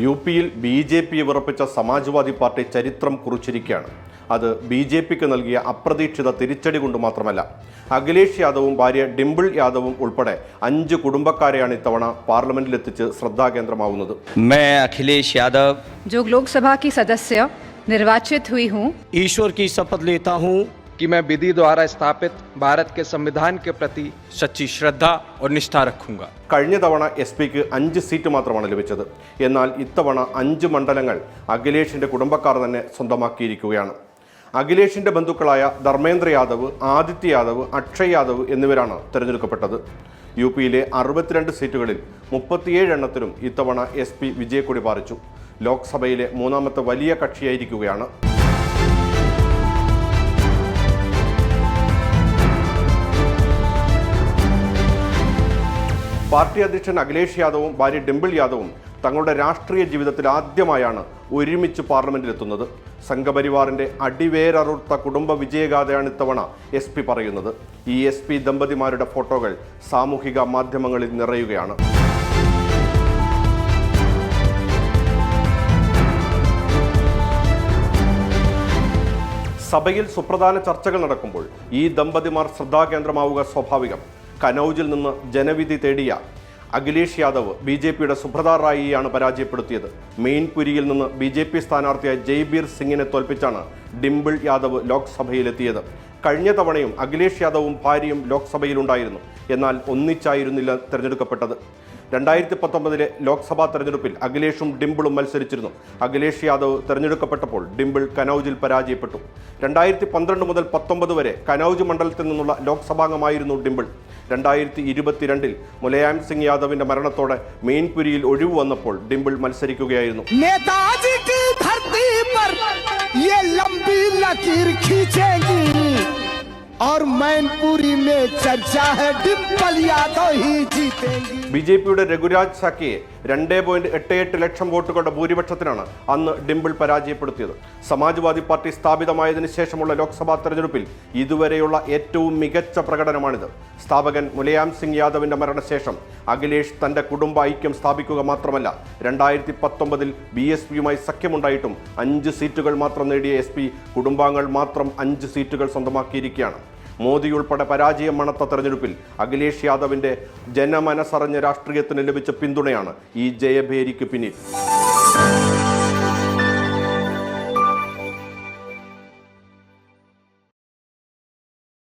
U പിയിൽ B J P ഉറപ്പിച്ച Samajwadi party ചരിത്രം കുറിച്ചിരിക്കുകയാണ്. അത് ബി ജെ പിക്ക് നൽകിയ അപ്രതീക്ഷിത തിരിച്ചടി കൊണ്ട് മാത്രമല്ല അഖിലേഷ് യാദവും ഭാര്യ ഡിംപിൾ യാദവും ഉൾപ്പെടെ അഞ്ച് കുടുംബക്കാരെയാണ് ഇത്തവണ പാർലമെന്റിലെത്തിച്ച് ശ്രദ്ധാകേന്ദ്രമാവുന്നത്. അഖിലേഷ് യാദവ്. ജോ ലോക്സഭാ സദസ്യ നിർവാചിത് ഹുയി ഹൂ. ഈശ്വർ കി ശപഥ ലേതാ ഹൂ. कि मैं विधि द्वारा स्थापित भारत के संविधान के प्रति सच्ची श्रद्धा और निष्ठा रखूंगा കഴിഞ്ഞ തവണ എസ് പിക്ക് അഞ്ച് സീറ്റ് മാത്രമാണ് ലഭിച്ചത് എന്നാൽ ഇത്തവണ അഞ്ച് മണ്ഡലങ്ങൾ അഖിലേഷിന്റെ കുടുംബക്കാർ തന്നെ സ്വന്തമാക്കിയിരിക്കുകയാണ് അഖിലേഷിന്റെ ബന്ധുക്കളായ ധർമ്മേന്ദ്ര യാദവ് ആദിത്യ യാദവ് അക്ഷയ് യാദവ് എന്നിവരാണ് തിരഞ്ഞെടുക്കപ്പെട്ടത് യു പിയിലെ അറുപത്തിരണ്ട് സീറ്റുകളിൽ മുപ്പത്തിയേഴ് എണ്ണത്തിലും ഇത്തവണ എസ് പി വിജയക്കൊടി പാറിച്ചു ലോക്സഭയിലെ മൂന്നാമത്തെ വലിയ കക്ഷിയായിരിക്കുകയാണ് പാർട്ടി അധ്യക്ഷൻ അഖിലേഷ് യാദവും ഭാര്യ ഡിംപിൾ യാദവും തങ്ങളുടെ രാഷ്ട്രീയ ജീവിതത്തിൽ ആദ്യമായാണ് ഒരുമിച്ച് പാർലമെന്റിലെത്തുന്നത്. സംഘപരിവാറിന്റെ അടിവേരറുത്ത കുടുംബ വിജയഗാഥയാണ് ഇത്തവണ എസ് പി പറയുന്നത്. ഈ എസ് പി ദമ്പതിമാരുടെ ഫോട്ടോകൾ സാമൂഹിക മാധ്യമങ്ങളിൽ നിറയുകയാണ്. സഭയിൽ സുപ്രധാന ചർച്ചകൾ നടക്കുമ്പോൾ ഈ ദമ്പതിമാർ ശ്രദ്ധാകേന്ദ്രമാവുക സ്വാഭാവികം. കനൌജിൽ നിന്ന് ജനവിധി തേടിയ അഖിലേഷ് യാദവ് ബി ജെ പിയുടെ സുബ്രത റായിയെയാണ് പരാജയപ്പെടുത്തിയത്. മെയിൻപുരിയിൽ നിന്ന് ബി ജെ പി സ്ഥാനാർത്ഥിയായ ജയ്ബീർ സിംഗിനെ തോൽപ്പിച്ചാണ് ഡിംപിൾ യാദവ് ലോക്സഭയിലെത്തിയത്. കഴിഞ്ഞ തവണയും അഖിലേഷ് യാദവും ഭാര്യയും ലോക്സഭയിലുണ്ടായിരുന്നു. എന്നാൽ ഒന്നിച്ചായിരുന്നില്ല തിരഞ്ഞെടുക്കപ്പെട്ടത്. രണ്ടായിരത്തി പത്തൊമ്പതിലെ ലോക്സഭാ തെരഞ്ഞെടുപ്പിൽ അഖിലേഷും ഡിംപിളും മത്സരിച്ചിരുന്നു. അഖിലേഷ് യാദവ് തെരഞ്ഞെടുക്കപ്പെട്ടപ്പോൾ ഡിംപിൾ കനൌജിൽ പരാജയപ്പെട്ടു. രണ്ടായിരത്തി പന്ത്രണ്ട് മുതൽ പത്തൊമ്പത് വരെ കനൌജ് മണ്ഡലത്തിൽ നിന്നുള്ള ലോക്സഭാംഗമായിരുന്നു ഡിംപിൾ. രണ്ടായിരത്തി ഇരുപത്തിരണ്ടിൽ മുലയാം സിംഗ് യാദവിന്റെ മരണത്തോടെ മെയിൻപുരിയിൽ ഒഴിവ് വന്നപ്പോൾ ഡിംപിൾ മത്സരിക്കുകയായിരുന്നു नेताजी की धरती पर ये लंबी लकीर खींचेंगी और मैनपुरी में चर्चा है डिम्पल यादव ही जीतेंगी ബി ജെ പിയുടെ രഘുരാജ് സാക്കിയെ രണ്ടേ പോയിന്റ് എട്ട് എട്ട് ലക്ഷം വോട്ടുകളുടെ ഭൂരിപക്ഷത്തിനാണ് അന്ന് ഡിംപിൾ പരാജയപ്പെടുത്തിയത്. സമാജ്വാദി പാർട്ടി സ്ഥാപിതമായതിനു ശേഷമുള്ള ലോക്സഭാ തെരഞ്ഞെടുപ്പിൽ ഇതുവരെയുള്ള ഏറ്റവും മികച്ച പ്രകടനമാണിത്. സ്ഥാപകൻ മുലയാം സിംഗ് യാദവിന്റെ മരണശേഷം അഖിലേഷ് തന്റെ കുടുംബ ഐക്യം സ്ഥാപിക്കുക മാത്രമല്ല രണ്ടായിരത്തി പത്തൊമ്പതിൽ ബി എസ് പിയുമായി സഖ്യമുണ്ടായിട്ടും അഞ്ച് സീറ്റുകൾ മാത്രം നേടിയ എസ് പി കുടുംബാംഗങ്ങൾ മാത്രം അഞ്ച് സീറ്റുകൾ സ്വന്തമാക്കിയിരിക്കുകയാണ്. മോദി ഉൾപ്പെടെ പരാജയം മണത്ത തെരഞ്ഞെടുപ്പിൽ അഖിലേഷ് യാദവിന്റെ ജനമനസറിഞ്ഞ രാഷ്ട്രീയത്തിന് ലഭിച്ച പിന്തുണയാണ് ഈ ജയഭേരിക്ക് പിന്നിൽ.